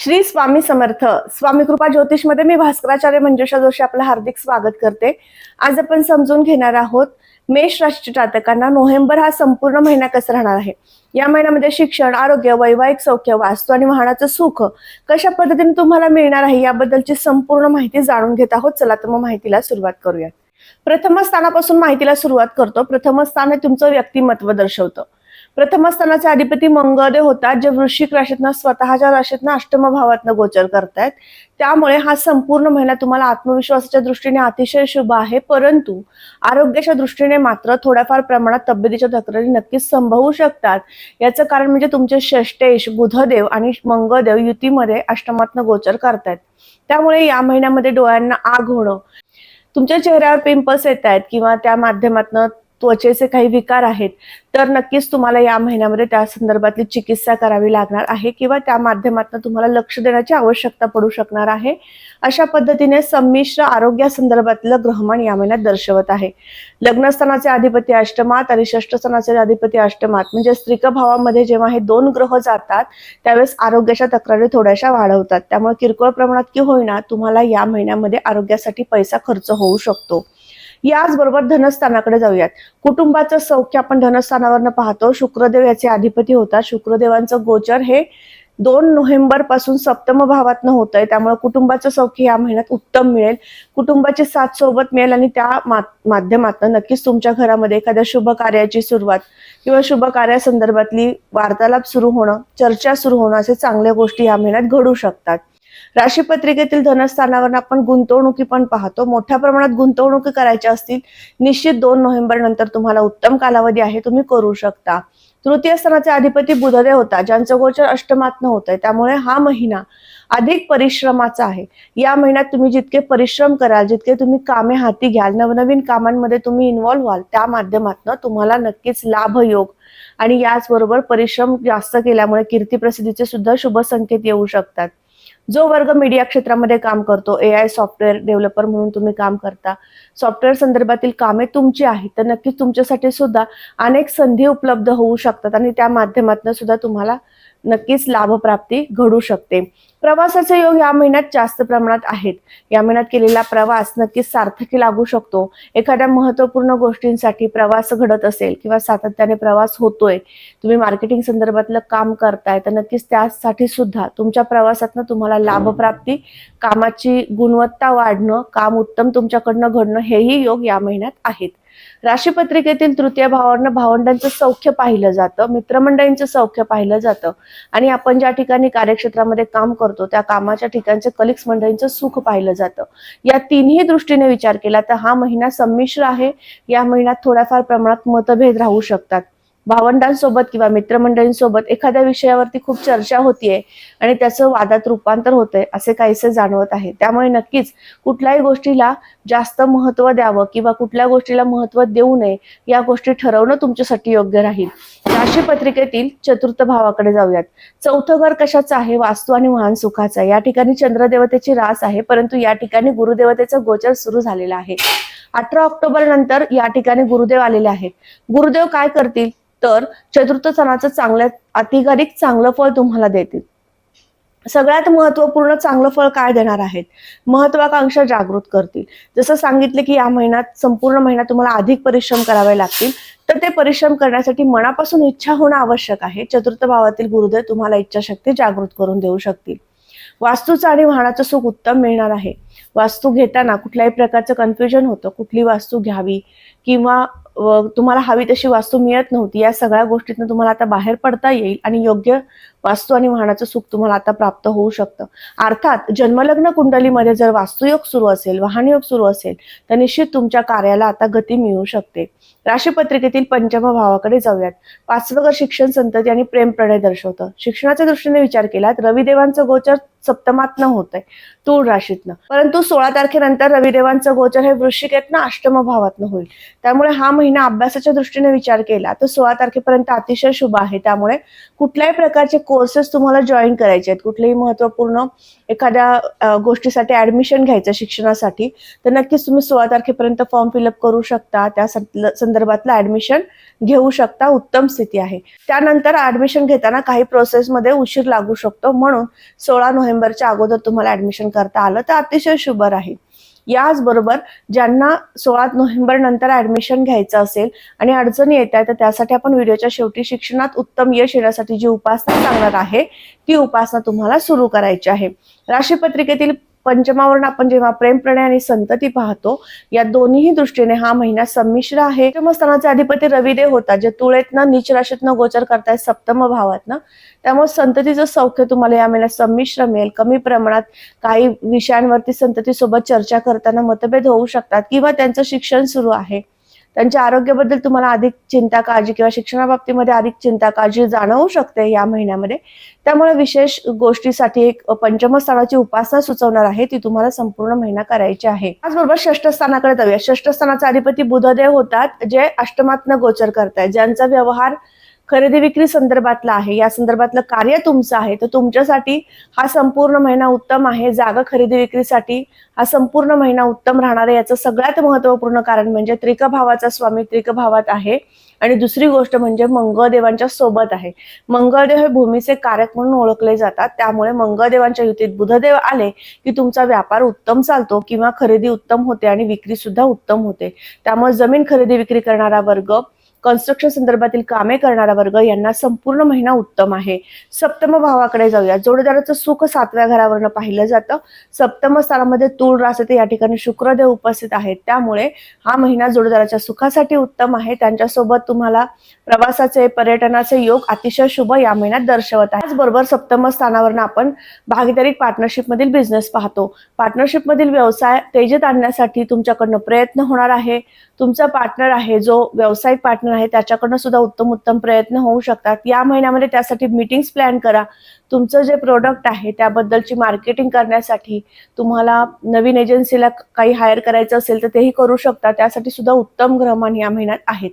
श्री स्वामी समर्थ. स्वामी कृपा ज्योतिषमध्ये मी भास्कराचार्य मंजुषा जोशी आपलं हार्दिक स्वागत करते. आज आपण समजून घेणार आहोत मेष राशीच्या जातकांना नोव्हेंबर हा संपूर्ण महिना कसा राहणार आहे? या महिन्यामध्ये शिक्षण आरोग्य वैवाहिक सौख्य वास्तू आणि वाहनाचं सुख कशा पद्धतीने तुम्हाला मिळणार आहे याबद्दलची संपूर्ण माहिती जाणून घेत आहोत. चला तर मग माहितीला सुरुवात करूयात. प्रथम स्थानापासून माहितीला सुरुवात करतो. प्रथम स्थान हे तुमचं व्यक्तिमत्व दर्शवतं. प्रथम स्थानाचे अधिपती मंगळदेव होतात जे वृश्चिक राशीतनं स्वतःच्या राशीतनं अष्टम भावातनं गोचर करतायत. त्यामुळे हा संपूर्ण महिना तुम्हाला आत्मविश्वासाच्या दृष्टीने अतिशय शुभ आहे परंतु आरोग्याच्या दृष्टीने मात्र थोड्याफार प्रमाणात तब्येतीच्या तक्रारी नक्कीच संभवू शकतात. याचं कारण म्हणजे तुमचे षष्टेश बुधदेव आणि मंगळदेव युतीमध्ये अष्टमातनं गोचर करतायत. त्यामुळे या महिन्यामध्ये डोळ्यांना आग होणं तुमच्या चेहऱ्यावर पिंपल्स येत आहेत किंवा त्या माध्यमातनं त्वचेचे काही विकार आहेत तर नक्कीच तुम्हाला या महिन्यामध्ये त्या संदर्भातली चिकित्सा करावी लागणार आहे किंवा त्या माध्यमातून तुम्हाला लक्ष देण्याची आवश्यकता पडू शकणार आहे. अशा पद्धतीने संमिश्र आरोग्यासंदर्भातलं ग्रहमान या महिन्यात दर्शवत आहे. लग्नस्थानाचे अधिपती अष्टमात आणि षष्ठ स्थानाचे अधिपती अष्टमात म्हणजे स्त्रिक भावामध्ये जेव्हा हे दोन ग्रह जातात त्यावेळेस आरोग्याच्या तक्रारी थोड्याशा वाढवतात. त्यामुळे किरकोळ प्रमाणात की होईना तुम्हाला या महिन्यामध्ये आरोग्यासाठी पैसा खर्च होऊ शकतो. याचबरोबर धनस्थानाकडे जाऊयात. कुटुंबाचं सौख्य आपण धनस्थानावरनं पाहतो. शुक्रदेव याचे अधिपती होतात. शुक्रदेवांचं गोचर हे दोन नोव्हेंबरपासून सप्तम भावातनं होत आहे त्यामुळे कुटुंबाचं सौख्य या महिन्यात उत्तम मिळेल. कुटुंबाची साथ सोबत मिळेल आणि त्या माध्यमातून नक्कीच तुमच्या घरामध्ये एखाद्या शुभ कार्याची सुरुवात किंवा शुभ कार्यासंदर्भातली वार्तालाप सुरू होणं चर्चा सुरू होणं असे चांगल्या गोष्टी या महिन्यात घडू शकतात. राशीपत्रिकेतील धनस्थानावर आपण गुंतवणुकी पण पाहतो. मोठ्या प्रमाणात गुंतवणुकी करायच्या असतील निश्चित दोन नोव्हेंबर नंतर तुम्हाला उत्तम कालावधी आहे तुम्ही करू शकता. तृतीय स्थानाचे अधिपती बुधदेव होता ज्यांचं गोचर अष्टमातनं होत आहे त्यामुळे हा महिना अधिक परिश्रमाचा आहे. या महिन्यात तुम्ही जितके परिश्रम कराल जितके तुम्ही कामे हाती घ्याल नवनवीन कामांमध्ये तुम्ही इन्व्हॉल्व्ह व्हाल त्या माध्यमातून तुम्हाला नक्कीच लाभ योग आणि याचबरोबर परिश्रम जास्त केल्यामुळे कीर्ती प्रसिद्धीचे सुद्धा शुभ संकेत येऊ शकतात. जो वर्ग मीडिया क्षेत्रामध्ये काम करतो ए आय सॉफ्टवेअर डेव्हलपर म्हणून तुम्ही काम करता सॉफ्टवेअर संदर्भातील कामे तुमची आहेत तर नक्कीच तुमच्यासाठी सुद्धा अनेक संधी उपलब्ध होऊ शकतात आणि त्या माध्यमातून सुद्धा तुम्हाला नक्कीच लाभप्राप्ती घडू शकते. प्रवासाचे योग या महिन्यात जास्त प्रमाणात आहेत. या महिन्यात केलेला प्रवास नक्कीच सार्थकी लागू शकतो. एखाद्या महत्त्वपूर्ण गोष्टींसाठी प्रवास घडत असेल किंवा सातत्याने प्रवास होतोय तुम्ही मार्केटिंग संदर्भातलं काम करताय तर नक्कीच त्यासाठी सुद्धा तुमच्या प्रवासातनं तुम्हाला लाभप्राप्ती कामाची गुणवत्ता वाढणं काम उत्तम तुमच्याकडनं घडणं हेही योग या महिन्यात आहेत. राशीपत्रिकेतील तृतीय भावांना भावंडांचं सौख्य पाहिलं जातं मित्रमंडळींचं सौख्य पाहिलं जातं आणि आपण ज्या ठिकाणी कार्यक्षेत्रामध्ये काम करतो त्या कामाच्या ठिकाणचे कलिक्स मंडळींचं सुख पाहिलं जातं. या तिन्ही दृष्टीने विचार केला तर हा महिना संमिश्र आहे. या महिन्यात थोड्याफार प्रमाणात मतभेद राहू शकतात. भावंडांसोबत किंवा मित्रमंडळींसोबत एखाद्या विषयावरती खूप चर्चा होतीये आणि त्याचं वादात रूपांतर होतंय असे काहीसे जाणवत आहे. त्यामुळे नक्कीच कुठल्याही गोष्टीला जास्त महत्त्व द्यावं किंवा कुठल्या गोष्टीला महत्त्व देऊ नये या गोष्टी ठरवणं तुमच्यासाठी योग्य राहील. राशी पत्रिकेतील चतुर्थ भावाकडे जाऊयात. चौथं घर कशाचं आहे? वास्तू आणि महान सुखाचा या ठिकाणी चंद्रदेवतेची रास आहे परंतु या ठिकाणी गुरुदेवतेचा गोचर सुरू झालेलं आहे. अठरा ऑक्टोबर नंतर या ठिकाणी गुरुदेव आलेले आहेत. गुरुदेव काय करतील? तर चतुर्थ सणाचं चांगल्या अधिकाधिक चांगलं फळ तुम्हाला देतील. सगळ्यात महत्त्वपूर्ण चांगलं फळ काय देणार आहेत? महत्वाकांक्षा जागृत करतील. जसं सांगितलं की या महिन्यात संपूर्ण महिन्यात तुम्हाला अधिक परिश्रम करावे लागतील तर ते परिश्रम करण्यासाठी मनापासून इच्छा होणं आवश्यक आहे. चतुर्थ भावातील गुरुदेव तुम्हाला इच्छाशक्ती जागृत करून देऊ शकतील. वास्तूचं आणि वाहनाचं सुख उत्तम मिळणार आहे. वास्तू घेताना कुठल्याही प्रकारचं कन्फ्युजन होतं. कुठली वास्तू घ्यावी किंवा तुम्हाला हवी तशी वास्तू मिळत नव्हती. या सगळ्या गोष्टीतनं तुम्हाला आता बाहेर पडता येईल आणि योग्य वास्तू आणि वाहनाचं सुख तुम्हाला आता प्राप्त होऊ शकतं. अर्थात जन्मलग्न कुंडलीमध्ये जर वास्तुयोग सुरू असेल वाहनयोग सुरू असेल तर निश्चित तुमच्या कार्याला आता गती मिळू शकते. राशीपत्रिकेतील पंचम भावाकडे जाऊयात. पाचवं घर शिक्षण संतती आणि प्रेम प्रणय दर्शवतं. शिक्षणाच्या दृष्टीने विचार केला तर रविदेवांचं गोचर सप्तमातनं होतंय तूळ राशीतनं. परंतु सोळा तारखेनंतर रविदेवांचं गोचर हे वृश्चिकेतनं अष्टम भावातनं होईल. त्यामुळे हा महिना अभ्यासाच्या दृष्टीने विचार केला तर सोळा तारखेपर्यंत अतिशय शुभ आहे. त्यामुळे कुठल्याही प्रकारचे कोर्सेस तुम्हाला जॉईन करायचे आहेत कुठलेही महत्त्वपूर्ण एखाद्या गोष्टीसाठी ऍडमिशन घ्यायचं शिक्षणासाठी तर नक्कीच तुम्ही सोळा तारखेपर्यंत फॉर्म फिलअप करू शकता. त्या संदर्भातलं ऍडमिशन घेऊ शकता. उत्तम स्थिती आहे. त्यानंतर ऍडमिशन घेताना काही प्रोसेसमध्ये उशीर लागू शकतो. म्हणून सोळा नोव्हेंबरच्या अगोदर तुम्हाला ऍडमिशन करता आलं तर अतिशय शुभ राहील. याचबरोबर ज्यांना सोळा नोव्हेंबर नंतर ऍडमिशन घ्यायचं असेल आणि अडचणी येत आहे तर त्यासाठी आपण व्हिडिओच्या शेवटी शिक्षणात उत्तम यश येण्यासाठी जी उपासना सांगणार आहे ती उपासना तुम्हाला सुरू करायची आहे. राशीपत्रिकेतील पंचमावरण आपण जेव्हा प्रेम प्रणय आणि संतती पाहतो या दोन्हीही दृष्टीने हा महिना संमिश्र आहे. स्थानाचे अधिपती रविदेव होता जे तुळेतनं नीच राशीतनं गोचर करतायत सप्तम भावातनं. त्यामुळे संततीचं सौख्य तुम्हाला या महिन्यात संमिश्र मिळेल. कमी प्रमाणात काही विषयांवरती संततीसोबत चर्चा करताना मतभेद होऊ शकतात किंवा त्यांचं शिक्षण सुरू आहे. त्यांच्या आरोग्याबद्दल तुम्हाला अधिक चिंता काळजी किंवा शिक्षणाबाबतीमध्ये अधिक चिंता काळजी जाणवू शकते या महिन्यामध्ये. त्यामुळे विशेष गोष्टीसाठी एक पंचमस्थानाची उपासना सुचवणार आहे. ती तुम्हाला संपूर्ण महिना करायची आहे. त्याचबरोबर षष्ठस्थानाकडे जाऊया. षष्ठस्थानाचा अधिपती बुधदेव होतात जे अष्टमातनं गोचर करतायत. ज्यांचा व्यवहार खरेदी विक्री संदर्भातला आहे. या संदर्भातलं कार्य तुमचं आहे. तर तुमच्यासाठी हा संपूर्ण महिना उत्तम आहे. जागा खरेदी विक्रीसाठी हा संपूर्ण महिना उत्तम राहणार आहे. याचं सगळ्यात महत्त्वपूर्ण कारण म्हणजे त्रिक भावाचा स्वामी त्रिक भावात आहे. आणि दुसरी गोष्ट म्हणजे मंगळदेवांच्या सोबत आहे. मंगळदेव हे भूमीचे कारक म्हणून ओळखले जातात. त्यामुळे मंगळदेवांच्या युतीत बुधदेव आले की तुमचा व्यापार उत्तम चालतो किंवा खरेदी उत्तम होते आणि विक्री सुद्धा उत्तम होते. त्यामुळे जमीन खरेदी विक्री करणारा वर्ग कन्स्ट्रक्शन संदर्भातील कामे करणारा वर्ग यांना संपूर्ण महिना उत्तम आहे. सप्तम भावाकडे जाऊया. जोडीदाराचं सुख सातव्या घरावरनं पाहिलं जातं. सप्तम स्थानामध्ये तूळ रास येते या ठिकाणी शुक्रदेव उपस्थित आहेत. त्यामुळे हा महिना जोडीदाराच्या सुखासाठी उत्तम आहे. त्यांच्यासोबत तुम्हाला प्रवासाचे पर्यटनाचे योग अतिशय शुभ या महिन्यात दर्शवत आहे. त्याचबरोबर सप्तम स्थानावरनं आपण भागीदारी पार्टनरशिप मधील बिझनेस पाहतो. पार्टनरशिप मधील व्यवसाय तेजीत आणण्यासाठी तुमच्याकडनं प्रयत्न होणार आहे. तुमचा पार्टनर आहे जो व्यावसायिक पार्टनर आहे. त्याच्याकडनं सुद्धा उत्तम उत्तम प्रयत्न होऊ शकतात. या महिन्यामध्ये त्यासाठी मीटिंग्स प्लॅन करा. तुमचं जे प्रोडक्ट आहे त्याबद्दलची मार्केटिंग करण्यासाठी तुम्हाला नवीन एजन्सीला काही हायर करायचं असेल तर तेही करू शकता. त्यासाठी सुद्धा उत्तम ग्रहमान या महिन्यात आहेत.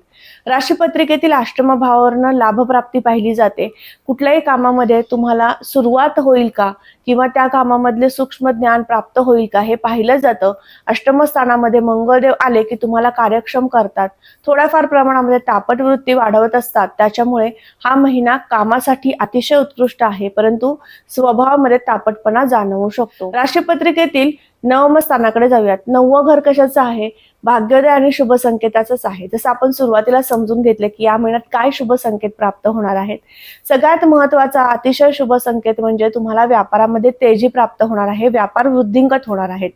राशीपत्रिकेतील अष्टमभावावरनं लाभप्राप्ती पाहिली जाते. कुठल्याही कामामध्ये तुम्हाला सुरुवात होईल का? किंवा त्या कामामधले सूक्ष्म ज्ञान प्राप्त होईल का? हे पाहिलं जातं. अष्टमस्थानामध्ये मंगळदेव आले की तुम्हाला कार्यक्षम करतात. थोड्याफार प्रमाणामध्ये तापट वृत्ती वाढवत असतात. त्याच्यामुळे हा महिना कामासाठी अतिशय उत्कृष्ट आहे. परंतु स्वभावामध्ये तापटपणा जाणवू शकतो. राशीपत्रिकेतील नवम स्थानाकडे जाऊयात. नववं घर कशाचं आहे? भाग्योदय आणि शुभ संकेताचंच आहे. जसं आपण सुरुवातीला समजून घेतले की या महिन्यात काय शुभ संकेत प्राप्त होणार आहेत? सगळ्यात महत्त्वाचा अतिशय शुभ संकेत म्हणजे तुम्हाला व्यापारामध्ये तेजी प्राप्त होणार आहे व्यापार वृद्धिंगत होणार आहेत.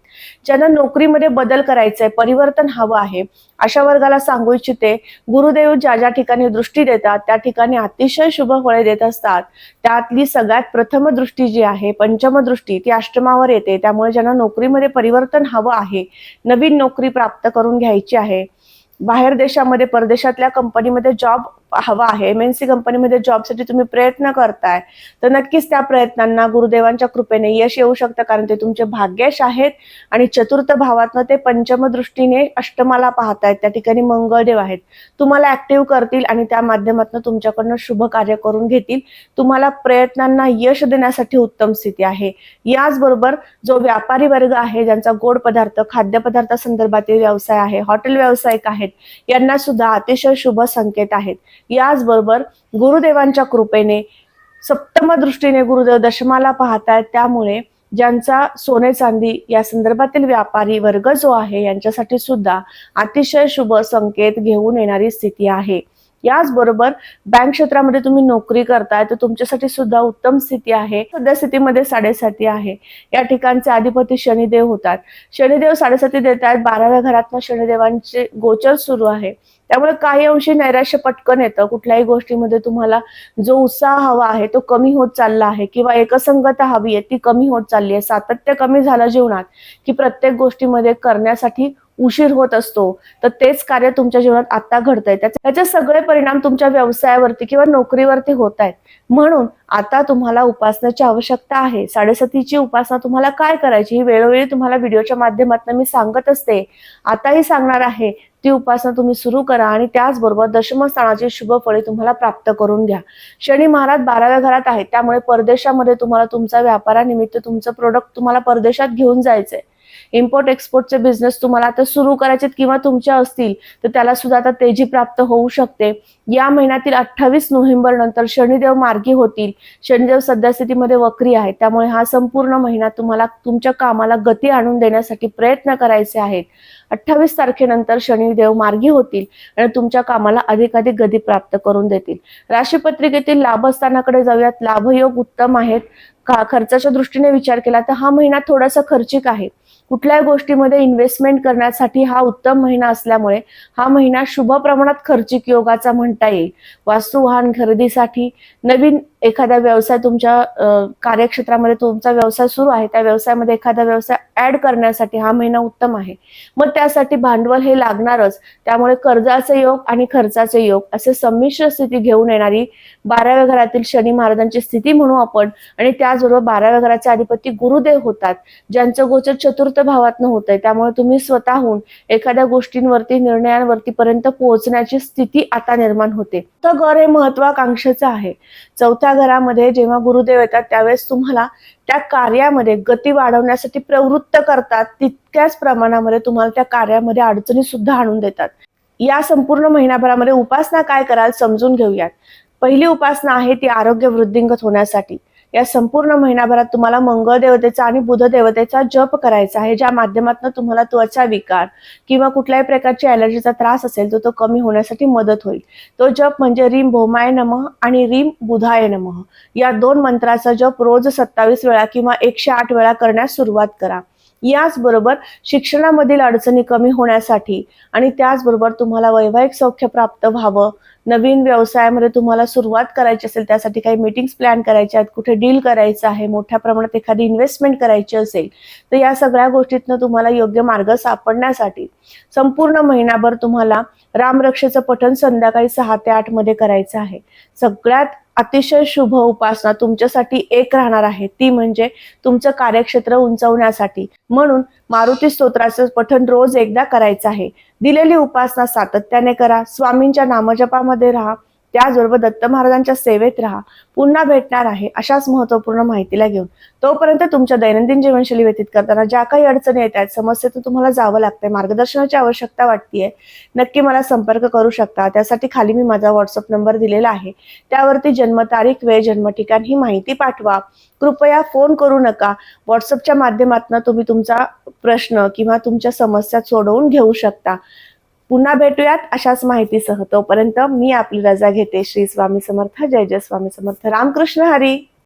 ज्यांना नोकरीमध्ये बदल करायचंय परिवर्तन हवं आहे अशा वर्गाला सांगू इच्छिते गुरुदेव ज्या ज्या ठिकाणी दृष्टी देतात त्या ठिकाणी अतिशय शुभ फळे देत असतात. त्यातली सगळ्यात प्रथम दृष्टी जी आहे पंचम दृष्टी ती अष्टमावर येते. त्यामुळे ज्यांना नोकरीमध्ये परिवर्तन हवं आहे नवीन नोकरी प्राप्त करून घ्यायची आहे. बाहेर देशामध्ये परदेशातल्या कंपनीमध्ये जॉब हवा आहे. एम एन सी कंपनीमध्ये जॉबसाठी तुम्ही प्रयत्न करताय. तर नक्कीच त्या प्रयत्नांना गुरुदेवांच्या कृपेने यश येऊ शकतं कारण ते तुमचे भाग्यश आहेत आणि चतुर्थ भावातनं ते पंचम दृष्टीने अष्टमाला पाहतायत. त्या ठिकाणी मंगळदेव आहेत. तुम्हाला ऍक्टिव्ह करतील आणि त्या माध्यमातून तुमच्याकडनं शुभ कार्य करून घेतील. तुम्हाला प्रयत्नांना यश देण्यासाठी उत्तम स्थिती आहे. याचबरोबर जो व्यापारी वर्ग आहे ज्यांचा गोड पदार्थ खाद्यपदार्थ संदर्भातील व्यवसाय आहे हॉटेल व्यावसायिक आहेत यांना सुद्धा अतिशय शुभ संकेत आहेत. याचबरोबर गुरुदेवांच्या कृपेने सप्तम दृष्टीने गुरुदेव दशमाला पाहतायत त्यामुळे ज्यांचा सोने चांदी या संदर्भातील व्यापारी वर्ग जो आहे यांच्यासाठी सुद्धा अतिशय शुभ संकेत घेऊन येणारी स्थिती आहे. याचबरोबर बँक क्षेत्रामध्ये तुम्ही नोकरी करताय तर तुमच्यासाठी सुद्धा उत्तम स्थिती आहे. सध्या स्थितीमध्ये साडेसाती आहे. या ठिकाणचे अधिपती शनिदेव होतात. शनिदेव साडेसाती देत आहेत. बाराव्या घरात शनिदेवांचे गोचर सुरू आहे. त्यामुळे काही अंशी नैराश्य पटकन येतं. कुठल्याही गोष्टीमध्ये तुम्हाला जो उत्साह हवा आहे तो कमी होत चालला आहे किंवा एकसंगता हवी आहे ती कमी होत चालली आहे. सातत्य कमी झालं जीवनात की प्रत्येक गोष्टीमध्ये करण्यासाठी उशीर होत असतो तर तेच कार्य तुमच्या जीवनात आता घडतंय. त्याचे त्याचे सगळे परिणाम तुमच्या व्यवसायावरती किंवा नोकरीवरती होत आहेत म्हणून आता तुम्हाला उपासनाची आवश्यकता आहे. साडेसातीची उपासना तुम्हाला काय करायची ही वेळोवेळी तुम्हाला व्हिडिओच्या माध्यमातून मी सांगत असते. आताही सांगणार आहे ती उपासना तुम्ही सुरू करा आणि त्याचबरोबर दशमस्थानाची शुभ फळे तुम्हाला प्राप्त करून घ्या. शनी महाराज बाराव्या घरात आहेत त्यामुळे परदेशामध्ये तुम्हाला तुमचा व्यापारानिमित्त तुमचं प्रोडक्ट तुम्हाला परदेशात घेऊन जायचंय. इम्पोर्ट एक्सपोर्टचे बिझनेस तुम्हाला आता सुरू करायचे किंवा तुमच्या असतील तर त्याला सुद्धा आता तेजी प्राप्त होऊ शकते. या महिन्यातील अठ्ठावीस नोव्हेंबर नंतर शनिदेव मार्गी होतील. शनिदेव सद्यस्थितीमध्ये वक्री आहे त्यामुळे हा संपूर्ण महिना तुम्हाला तुमच्या कामाला गती आणून देण्यासाठी प्रयत्न करायचे आहेत. अठ्ठावीस तारखेनंतर शनिदेव मार्गी होतील आणि तुमच्या कामाला अधिकाधिक गती प्राप्त करून देतील. राशीपत्रिकेतील लाभस्थानाकडे जाऊयात. लाभयोग उत्तम आहेत. का खर्चाच्या दृष्टीने विचार केला तर हा महिना थोडासा खर्चिक आहे. कुठल्याही गोष्टीमध्ये इन्व्हेस्टमेंट करण्यासाठी हा उत्तम महिना असल्यामुळे हा महिना शुभ प्रमाणात खर्चिक योगाचा म्हणता येईल. वास्तू वाहन खरेदीसाठी नवीन एखादा व्यवसाय तुमच्या कार्यक्षेत्रामध्ये तुमचा व्यवसाय सुरू आहे त्या व्यवसायामध्ये एखादा व्यवसाय ऍड करण्यासाठी हा महिना उत्तम आहे. मग त्यासाठी भांडवल हे लागणारच. त्यामुळे कर्जाचे योग आणि खर्चाचे योग असे संमिश्र स्थिती घेऊन येणारी बाराव्या घरातील शनी महाराजांची स्थिती म्हणू आपण. आणि त्याचबरोबर बाराव्या घराचे अधिपती गुरुदेव होतात ज्यांचं गोचर चतुर्थ भावातनं होत आहे त्यामुळे तुम्ही स्वतःहून एखाद्या गोष्टींवरती निर्णयांवरती पर्यंत पोहोचण्याची स्थिती आता निर्माण होते. तर घर हे महत्वाकांक्षेचं आहे. चौथ्या घरामध्ये जेव्हा गुरुदेव येतात त्यावेळेस तुम्हाला त्या कार्यामध्ये गती वाढवण्यासाठी प्रवृत्त करतात. तितक्याच प्रमाणामध्ये तुम्हाला त्या कार्यामध्ये अडचणी सुद्धा आणून देतात. या संपूर्ण महिनाभरामध्ये उपासना काय कराल समजून घेऊयात. पहिली उपासना आहे ती आरोग्य वृद्धिंगत होण्यासाठी. या संपूर्ण महिनाभरात तुम्हाला मंगळ देवतेचा आणि बुध देवतेचा जप करायचा आहे. ज्या माध्यमातून तुम्हाला त्वचा विकार किंवा कुठल्याही प्रकारची ॲलर्जीचा त्रास असेल तर तो कमी होण्यासाठी मदत होईल. तो जप म्हणजे रीम भौमाय नमः आणि रीम बुधाय नमः. या दोन मंत्राचा जप रोज सत्तावीस वेळा किंवा एकशे आठ वेळा करण्यास सुरुवात करा. याचबरोबर शिक्षणामधील अडचणी कमी होण्यासाठी आणि त्याचबरोबर तुम्हाला वैवाहिक सौख्य प्राप्त व्हावं. नवीन व्यवसायामध्ये तुम्हाला सुरुवात करायची असेल त्यासाठी काही मीटिंग्स प्लॅन करायचे आहेत कुठे डील करायचं आहे मोठ्या प्रमाणात एखादी इन्व्हेस्टमेंट करायची असेल तर या सगळ्या गोष्टीतनं तुम्हाला योग्य मार्ग सापडण्यासाठी संपूर्ण महिनाभर तुम्हाला रामरक्षेचं पठण संध्याकाळी सहा ते आठमध्ये करायचं आहे. सगळ्यात अतिशय शुभ उपासना तुमच्यासाठी एक राहणार आहे. ती म्हणजे तुमचं कार्यक्षेत्र उंचवण्यासाठी. म्हणून मारुती स्तोत्राचं पठण रोज एकदा करायचं आहे. दिलेली उपासना सातत्याने करा. स्वामींच्या नामजपामध्ये राहा. त्याचबरोबर दत्त महाराजांच्या सेवेत राहा. पुन्हा भेटणार आहे अशाच महत्त्वपूर्ण माहितीला घेऊन. तोपर्यंत तुमच्या दैनंदिन जीवनशैली व्यतीत करताना ज्या काही अडचणी येत आहेत समस्येतून तुम्हाला जावं लागतंय. मार्गदर्शनाची आवश्यकता वाटतेय. नक्की मला संपर्क करू शकता. त्यासाठी खाली मी माझा व्हॉट्सअप नंबर दिलेला आहे. त्यावरती जन्मतारीख वेळ जन्म ठिकाण ही माहिती पाठवा. कृपया फोन करू नका. व्हॉट्सअपच्या माध्यमातून तुम्ही तुमचा प्रश्न किंवा तुमच्या समस्या सोडवून घेऊ शकता. पुन्हा भेटूयात अशाच माहितीसह. तोपर्यंत मी आपली रजा घेते. श्री स्वामी समर्थ. जय जय स्वामी समर्थ. रामकृष्ण हरी.